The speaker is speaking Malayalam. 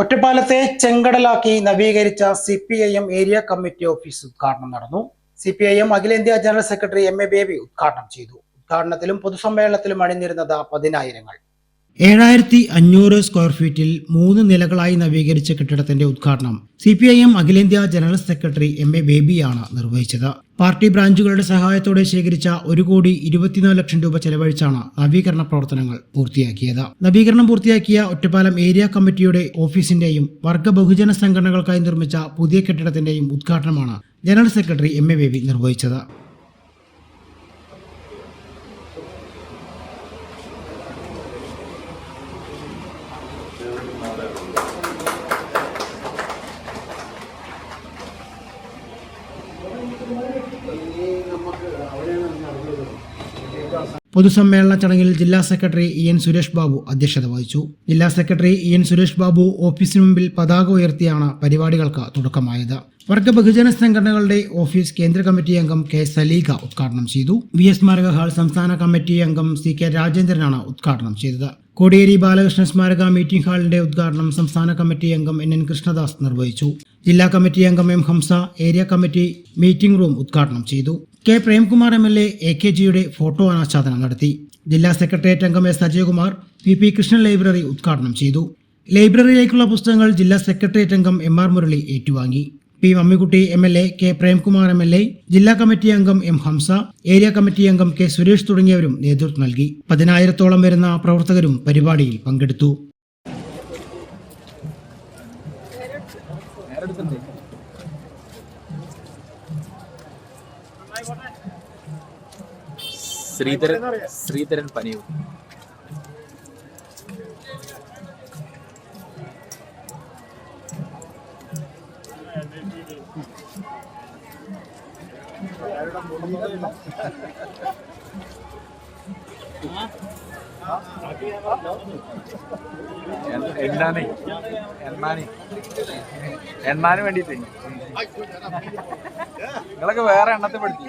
ഒറ്റപ്പാലത്തെ ചെങ്കടലാക്കി നവീകരിച്ച C P I M area committee office ഉദ്ഘാടനം നടന്നു. സി പി ഐ എം അഖിലേന്ത്യാ general secretary M A Baby ഉദ്ഘാടനം ചെയ്തു. ഉദ്ഘാടനത്തിലും പൊതുസമ്മേളനത്തിലും അണിനിരുന്നത് പതിനായിരങ്ങൾ. ഏഴായിരത്തി അഞ്ഞൂറ് സ്ക്വയർ ഫീറ്റിൽ മൂന്ന് നിലകളായി നവീകരിച്ച കെട്ടിടത്തിന്റെ ഉദ്ഘാടനം സി പി ഐ എം അഖിലേന്ത്യാ ജനറൽ സെക്രട്ടറി എം എ ബേബിയാണ് നിർവഹിച്ചത്. പാർട്ടി ബ്രാഞ്ചുകളുടെ സഹായത്തോടെ ശേഖരിച്ച ഒരു കോടി ഇരുപത്തിനാല് ലക്ഷം രൂപ ചെലവഴിച്ചാണ് നവീകരണ പ്രവർത്തനങ്ങൾ പൂർത്തിയാക്കിയത്. നവീകരണം പൂർത്തിയാക്കിയ ഒറ്റപ്പാലം ഏരിയ കമ്മിറ്റിയുടെ ഓഫീസിന്റെയും വർഗ ബഹുജന സംഘടനകൾക്കായി നിർമ്മിച്ച പുതിയ കെട്ടിടത്തിന്റെയും ഉദ്ഘാടനമാണ് general secretary M A Baby നിർവഹിച്ചത്. പൊതുസമ്മേളന ചടങ്ങിൽ ജില്ലാ secretary E N Suresh Babu അധ്യക്ഷത വഹിച്ചു. ജില്ലാ secretary E N Suresh Babu ഓഫീസിന് മുമ്പിൽ പതാക ഉയർത്തിയാണ് പരിപാടികൾക്ക് തുടക്കമായത്. വർഗ ബഹുജന സംഘടനകളുടെ ഓഫീസ് കേന്ദ്ര കമ്മിറ്റി അംഗം കെ സലീഗ ഉദ്ഘാടനം ചെയ്തു. വി എസ് സ്മാരക ഹാൾ സംസ്ഥാന കമ്മിറ്റി അംഗം സി കെ രാജേന്ദ്രനാണ് ഉദ്ഘാടനം ചെയ്തത്. കോടിയേരി ബാലകൃഷ്ണ സ്മാരക മീറ്റിംഗ് ഹാളിന്റെ ഉദ്ഘാടനം സംസ്ഥാന കമ്മിറ്റി അംഗം എൻ എൻ കൃഷ്ണദാസ് നിർവഹിച്ചു. ജില്ലാ കമ്മിറ്റി അംഗം M Hamsa area committee meeting room ഉദ്ഘാടനം ചെയ്തു. K Premkumar M L A A K ജിയുടെ ഫോട്ടോ അനാച്ഛാദനം നടത്തി. ജില്ലാ സെക്രട്ടേറിയറ്റ് അംഗം S Ajayakumar P P Krishnan library ഉദ്ഘാടനം ചെയ്തു. ലൈബ്രറിയിലേക്കുള്ള പുസ്തകങ്ങൾ ജില്ലാ സെക്രട്ടേറിയറ്റ് അംഗം എം ആർ മുരളി ഏറ്റുവാങ്ങി. P Mammikutty M L A K Premkumar M L A ജില്ലാ കമ്മിറ്റി അംഗം എം ഹംസ ഏരിയ കമ്മിറ്റി അംഗം കെ സുരേഷ് തുടങ്ങിയവരും നേതൃത്വം നൽകി. പതിനായിരത്തോളം വരുന്ന പ്രവർത്തകരും പരിപാടിയിൽ പങ്കെടുത്തു. ശ്രീധരൻ ശ്രീധരൻ പനിയൂർ. എണ്ണാനേ എണ്ണാനി എണ്ണാന് വേണ്ടിട്ട് നിങ്ങളൊക്കെ വേറെ എണ്ണത്തെ പഠിച്ചു.